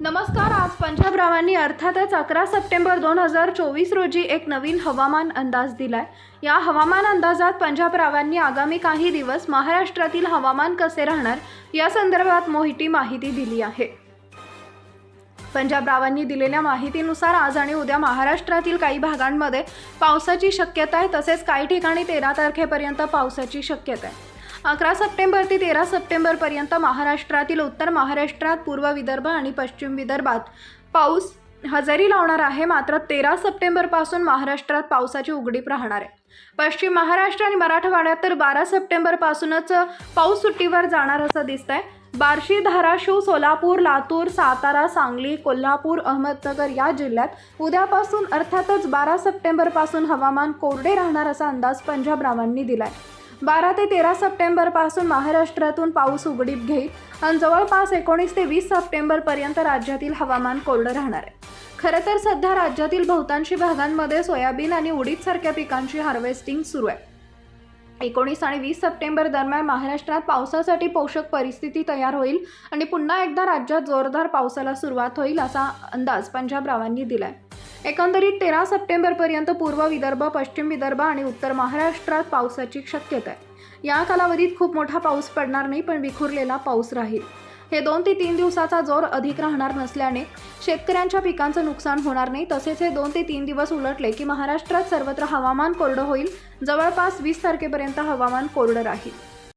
नमस्कार आज पंजाबरावांनी अर्थातच अकरा सप्टेंबर दोन हजार चोवीस रोजी एक नवीन हवामान अंदाज दिलाय. या हवामान अंदाजात पंजाबरावांनी आगामी काही दिवस महाराष्ट्रातील हवामान कसे राहणार या संदर्भात मोहिती माहिती दिली आहे. पंजाबरावांनी दिलेल्या माहितीनुसार आज आणि उद्या महाराष्ट्रातील काही भागांमध्ये पावसाची शक्यता आहे तसेच काही ठिकाणी तेरा तारखेपर्यंत पावसाची शक्यता आहे अकरा सप्टेंबर ते तेरा सप्टेंबरपर्यंत महाराष्ट्रातील उत्तर महाराष्ट्रात पूर्व विदर्भ आणि पश्चिम विदर्भात पाऊस हजेरी लावणार आहे. मात्र तेरा सप्टेंबरपासून महाराष्ट्रात पावसाची उघडीप राहणार आहे. पश्चिम महाराष्ट्र आणि मराठवाड्यात तर बारा सप्टेंबरपासूनच पाऊस सुट्टीवर जाणार असं दिसतंय. बार्शी धाराशिव सोलापूर लातूर सातारा सांगली कोल्हापूर अहमदनगर या जिल्ह्यात उद्यापासून अर्थातच बारा सप्टेंबरपासून हवामान कोरडे राहणार असा अंदाज पंजाबरावांनी आहे बारा ते तेरा सप्टेंबरपासून महाराष्ट्रातून पाऊस उघडीप घेईल आणि जवळपास एकोणीस ते वीस सप्टेंबरपर्यंत राज्यातील हवामान कोरडं राहणार आहे. खरं तर सध्या राज्यातील बहुतांशी भागांमध्ये सोयाबीन आणि उडीदसारख्या पिकांची हार्वेस्टिंग सुरू आहे. एकोणीस आणि वीस सप्टेंबर दरम्यान महाराष्ट्रात पावसासाठी पोषक परिस्थिती तयार होईल आणि पुन्हा एकदा राज्यात जोरदार पावसाला सुरुवात होईल असा अंदाज पंजाबरावांनी दिला आहे एकंदरीत तेरा सप्टेंबरपर्यंत पूर्व विदर्भ पश्चिम विदर्भ आणि उत्तर महाराष्ट्रात पावसाची शक्यता आहे. या कालावधीत खूप मोठा पाऊस पडणार नाही पण विखुरलेला पाऊस राहील. हे दोन ते तीन दिवसाचा जोर अधिक राहणार नसल्याने शेतकऱ्यांच्या पिकांचं नुकसान होणार नाही. तसेच हे दोन ते तीन दिवस उलटले की महाराष्ट्रात सर्वत्र हवामान कोरडं होईल. जवळपास वीस तारखेपर्यंत हवामान कोरडं राहील.